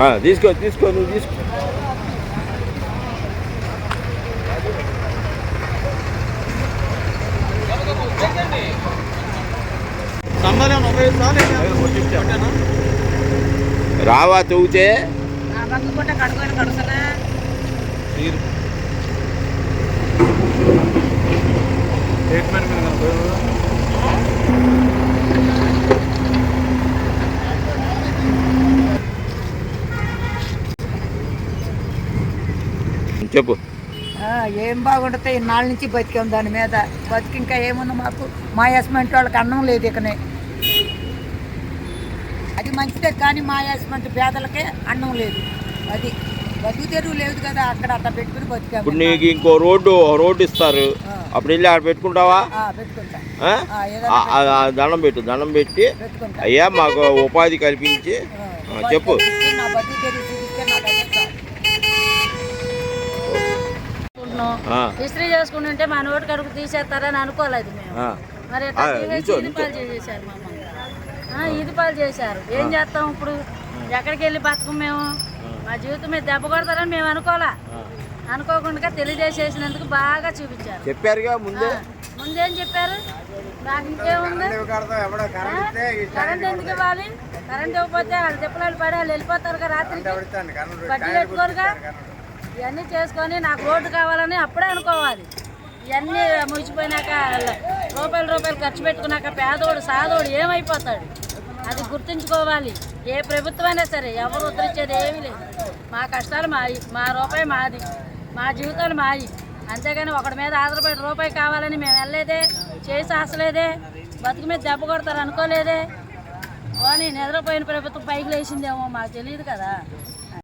ఆ, తీసుకో తీసుకో నువ్వు తీసుకో రావా మీద కనుక చెప్పు. ఆ, ఏం బాగుంటుంది ఇన్నాళ్ళ నుంచి బతికాం దాని మీద. బతికి ఇంకా ఏముంది మాకు? మా యస్మెంట్ వాళ్ళకి అన్నం లేదు ఇకనే అది మంచిదే కానీ మా యస్మెంట్ పేదలకే అన్నం లేదు. అది బతుకు తెరువు లేదు కదా అక్కడ అట్లా పెట్టుకుని బతికాము ఇప్పుడు నీకు ఇంకో రోడ్డు రోడ్డు ఇస్తారు. అప్పుడు వెళ్ళి ఆడ పెట్టుకుంటావా? దండం పెట్టు దండం పెట్టి అయ్యా మాకు ఉపాధి కల్పించి. చెప్పు. బతికి బతుకు ఇస్త్రీ చేసుకుంటుంటే మా నోటి కడుపు తీసేస్తారని అనుకోలేదు మేము. మరి ఇది పాలు చేశారు. ఏం చేస్తాం ఇప్పుడు? ఎక్కడికి వెళ్ళి బతకం మేము? మా జీవితం మీద దెబ్బ కొడతారని మేము అనుకోలే అనుకోకుండా తెలియజేసేసినందుకు బాగా చూపించారు. చెప్పారుగా ముందే? ముందేం చెప్పారు? నాకు ఇంకేముంది? కరెంట్ ఎందుకు ఇవ్వాలి? కరెంట్ ఇవ్వకపోతే వాళ్ళు తిప్పలాలు పడి వాళ్ళు వెళ్ళిపోతారు కదా రాత్రికి బడ్డీ పెట్టుకోరుగా? ఇవన్నీ చేసుకొని నాకు రోడ్డు కావాలని అప్పుడే అనుకోవాలి. ఇవన్నీ ముగిసిపోయినాక రూపాయలు రూపాయలు ఖర్చు పెట్టుకున్నాక పేదోడు సాదోడు ఏమైపోతాడు? అది గుర్తుంచుకోవాలి. ఏ ప్రభుత్వమైనా సరే ఎవరు ఉద్ధరించేది ఏమీ లేదు. మా కష్టాలు మాయి మా రూపాయి మాది మా జీవితాలు మాయి. అంతేగాని ఒకటి మీద ఆధారపడి రూపాయి కావాలని మేము వెళ్ళలేదే చేసి ఆసలేదే బతుకు మీద దెబ్బ కొడతారు అనుకోలేదే. కానీ నిద్రపోయిన ప్రభుత్వం పైకి లేచిందేమో మాకు తెలియదు కదా.